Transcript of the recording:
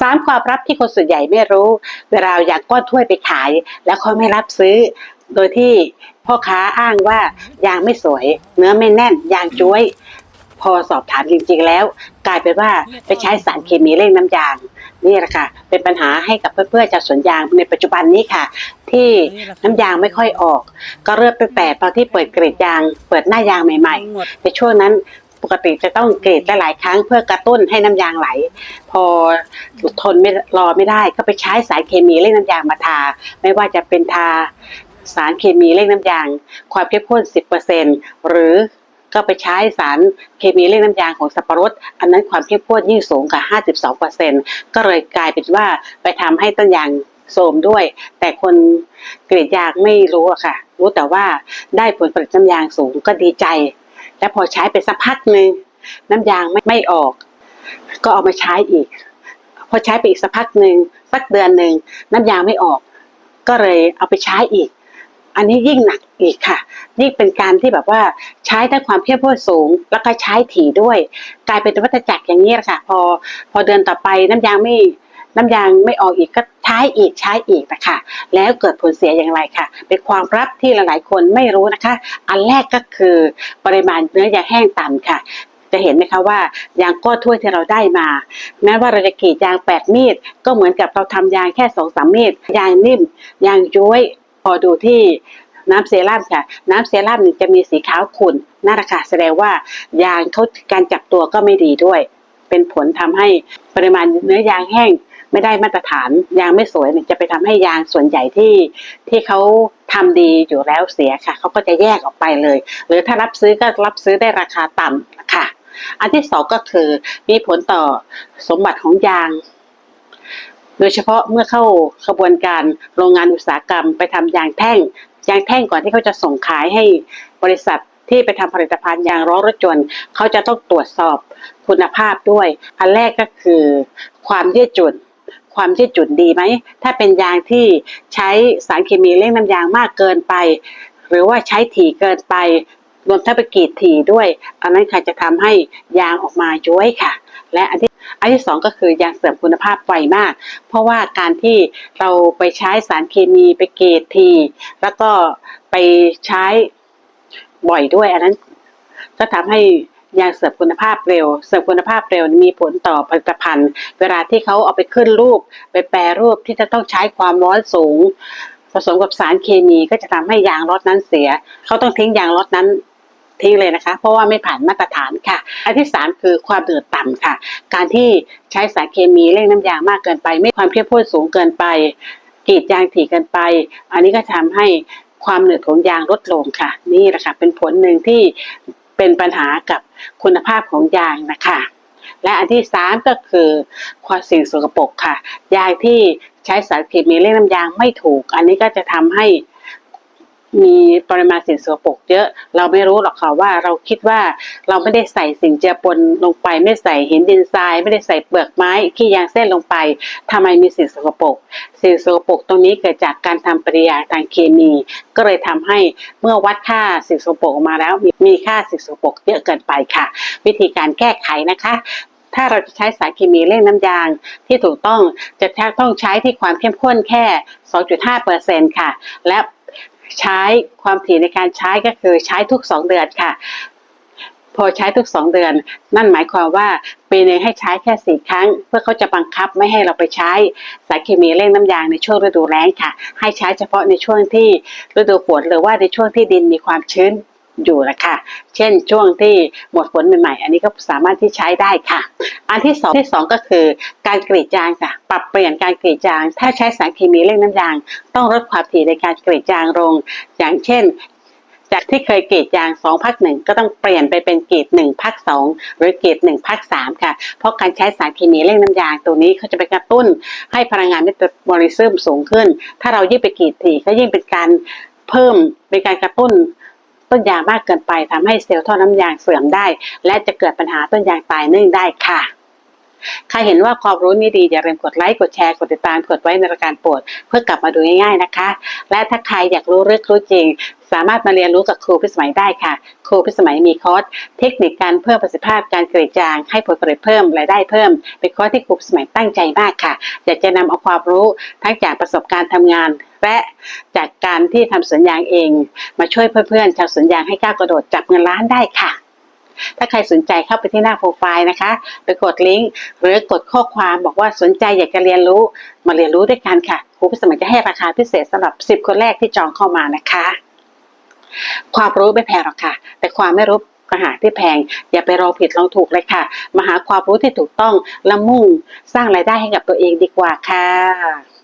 สามความลับที่คนส่วนใหญ่ไม่รู้ เวลาอยากก้อนถ้วยไปขาย แล้วเขาไม่รับซื้อ โดยที่พ่อค้าอ้างว่ายางไม่สวย เนื้อไม่แน่นยางจ้วย พอสอบถามจริงๆแล้ว กลายเป็นว่าไปใช้สารเคมีเร่งน้ำยาง นี่แหละค่ะเป็นปัญหาให้กับเพื่อนๆจากสวนยางในปัจจุบันนี้ค่ะ ที่น้ำยางไม่ค่อยออก ก็เริ่มตั้งแต่ตอนที่เปิดเกรดยาง เปิดหน้ายางใหม่ ๆ ในช่วงนั้น ปกติจะต้องเกรดหลายๆครั้งเพื่อกระตุ้นให้น้ำยางไหล พอทนไม่รอไม่ได้ก็ไปใช้สารเคมีเร่งน้ำยางมาทา ไม่ว่าจะเป็นทาสารเคมีเร่งน้ำยาง ความเข้มข้น 10%หรือก็ไปใช้สารเคมีเร่งน้ำยางของสับปะรด อันนั้นความเข้มข้นยิ่งสูงกว่า 52%ก็เลยกลายเป็นว่าไปทำให้ต้นยางโทรมด้วย แต่คนกรีดยางไม่รู้อะค่ะ รู้แต่ว่าได้ผลผลิตน้ำยางสูงก็ดีใจ และพอใช้ไปสักพักหนึ่งน้ำยางไม่ไม่ออก ก็เอามาใช้อีก พอใช้ไปอีกสักพักหนึ่งสักเดือนหนึ่งน้ำยางไม่ออก ก็เลยเอาไปใช้อีก อันนี้ยิ่งหนักอีกค่ะ ยิ่งเป็นการที่แบบว่าใช้ทั้งความเข้มข้นสูง แล้วก็ใช้ถี่ด้วย กลายเป็นวัฏจักรอย่างนี้แหละค่ะ พอพอเดือนต่อไปน้ำยางไม่ น้ำยางไม่ออกอีกก็ใช้อีกใช้อีกนะคะแล้วเกิดผลเสียอย่างไรค่ะ เป็นความลับที่หลายๆ คนไม่รู้นะคะ อันแรกก็คือปริมาณเนื้อยางแห้งต่ำค่ะจะเห็นไหมคะว่ายางก้อนถ้วยที่เราได้มา แม้ว่าเราจะกรีดยางแปดมีดก็เหมือนกับเราทำยางแค่สองสามมีดยางนิ่ม ยางย้วยพอดูที่น้ำเซรั่มค่ะ น้ำเซรั่มจะมีสีขาวขุ่นนั่นแหละค่ะแสดงว่ายางเขาการจับตัวก็ไม่ดีด้วย เป็นผลทำให้ปริมาณเนื้อยางแห้ง ไม่ได้มาตรฐานยางไม่สวยเนี่ยจะไปทำให้ยางส่วนใหญ่ที่ที่เขาทำดีอยู่แล้วเสียค่ะเขาก็จะแยกออกไปเลย หรือถ้ารับซื้อก็รับซื้อได้ราคาต่ำค่ะ อันที่สองก็คือมีผลต่อสมบัติของยาง โดยเฉพาะเมื่อเข้าขบวนการโรงงานอุตสาหกรรม ไปทำยางแท่ง ยางแท่งก่อนที่เขาจะส่งขายให้บริษัทที่ไปทำผลิตภัณฑ์ยางล้อรถยนต์เขาจะต้องตรวจสอบคุณภาพด้วย อันแรกก็คือความยืดหยุ่น ความยืดหยุ่นดีไหม ถ้าเป็นยางที่ใช้สารเคมีเร่งน้ำยางมากเกินไป หรือว่าใช้ถี่เกินไป รวมทั้งไปกรีดถี่ด้วย อันนั้นค่ะจะทำให้ยางออกมาย้วยค่ะ และอันที่อันที่สองก็คือยางเสื่อมคุณภาพไวมาก เพราะว่าการที่เราไปใช้สารเคมีไปเกรีดที แล้วก็ไปใช้บ่อยด้วย อันนั้นก็ทำให้ ยางเสื่อมคุณภาพเร็ว เสื่อมคุณภาพเร็วมีผลต่อผลิตภัณฑ์ เวลาที่เขาเอาไปขึ้นรูป ไปแปรรูปที่จะต้องใช้ความร้อนสูง ผสมกับสารเคมีก็จะทำให้ยางรถนั้นเสีย เขาต้องทิ้งยางรถนั้นทิ้งเลยนะคะ เพราะว่าไม่ผ่านมาตรฐานค่ะ อันที่สามคือความเดือดต่ำค่ะ การที่ใช้สารเคมีเร่งน้ำยางมากเกินไป ไม่ความเข้มข้นสูงเกินไปกรีดยางถี่เกินไป อันนี้ก็ทำให้ความเหนืดของยางลดลงค่ะ นี่แหละค่ะเป็นผลหนึ่งที่ เป็นปัญหากับคุณภาพของยางนะคะและอันที่สามก็คือความสิ่งสกปรกค่ะ ยางที่ใช้สารเคมีเร่งน้ำยางไม่ถูก อันนี้ก็จะทำให้ มีปริมาณสิ่งสกปรกเยอะ เราไม่รู้หรอกค่ะว่าเราคิดว่าเราไม่ได้ใส่สิ่งเจือปนลงไป ไม่ใส่หินดินทราย ไม่ได้ใส่เปลือกไม้ขี้ยางเส้นลงไปทำไมมีสิ่งสกปรกสิ่งสกปรกตรงนี้เกิดจากการทำปฏิกิริยาทางเคมี ก็เลยทำให้เมื่อวัดค่าสิ่งสกปรกออกมาแล้วมีมีค่าสิ่งสกปรกเยอะเกินไปค่ะ วิธีการแก้ไขนะคะถ้าเราจะใช้สารเคมีเร่งน้ำยางที่ถูกต้องจะต้องใช้ที่ความเข้มข้นแค่ 2.5%ค่ะ และ ใช้ความถี่ในการใช้ก็คือใช้ทุกสองเดือนค่ะ พอใช้ทุกสองเดือน นั่นหมายความว่าปีหนึงให้ใช้แค่สี่ครั้ง เพื่อเขาจะบังคับไม่ให้เราไปใช้สารเคมีเร่งน้ำยางในช่วงฤดูแล้งค่ะ ให้ใช้เฉพาะในช่วงที่ฤดูฝนหรือว่าในช่วงที่ดินมีความชื้น อยู่นะคะ เช่นช่วงที่หมดฝนใหม่ๆ อันนี้ก็สามารถที่ใช้ได้ค่ะ อันที่สองที่สองก็คือการกรีดยางค่ะ ปรับเปลี่ยนการกรีดยาง ถ้าใช้สารเคมีเร่งน้ำยาง ต้องลดความถี่ในการกรีดยางลง อย่างเช่นจากที่เคยกรีดยาง2พักหนึ่งก็ต้องเปลี่ยนไปเป็นกรีด1พัก2หรือกรีด1พัก3ค่ะ เพราะการใช้สารเคมีเร่งน้ำยางตัวนี้เขาจะไปกระตุ้น ให้พลังงานเมตาบอลิซึมสูงขึ้น ถ้าเรายิ่งไปกรีดถี่ก็ยิ่งเป็นการเพิ่มเป็นการกระตุ้น ต้นยางมากเกินไปทำให้เซลล์ท่อน้ำยางเสื่อมได้ และจะเกิดปัญหาต้นยางตายเนื่องได้ค่ะ ใครเห็นว่าความรู้นี้ดีอย่าลืมกดไลค์ กดแชร์ กดติดตาม กดไว้ในรายการโปรด เพื่อกลับมาดูง่ายๆนะคะ และถ้าใครอยากรู้ลึกรู้จริง สามารถมาเรียนรู้กับครูพิสมัยได้ค่ะ ครูพิสมัยมีคอร์สเทคนิคการเพิ่มประสิทธิภาพการกรีดยาง ให้ผลผลิตเพิ่มรายได้เพิ่ม เป็นคอร์สที่ครูพิสมัยตั้งใจมากค่ะ อยากจะนำเอาความรู้ทั้งจากประสบการณ์ทำงานและจากการที่ทำสวนยางเอง มาช่วยเพื่อนๆชาวสวนยางให้ก้าวกระโดดจับเงินล้านได้ค่ะ ถ้าใครสนใจเข้าไปที่หน้าโปรไฟล์นะคะ ไปกดลิงก์หรือกดข้อความบอกว่าสนใจอยากจะเรียนรู้มาเรียนรู้ด้วยกันค่ะครูพิสมัยจะให้ราคาพิเศษสำหรับ 10 คนแรกที่จองเข้ามานะคะ ความรู้ไม่แพงหรอกค่ะ แต่ความไม่รู้กหาที่แพง อย่าไปรอผิดลองถูกเลยค่ะ มาหาความรู้ที่ถูกต้องและมุ่งสร้างรายได้ให้กับตัวเองดีกว่าค่ะ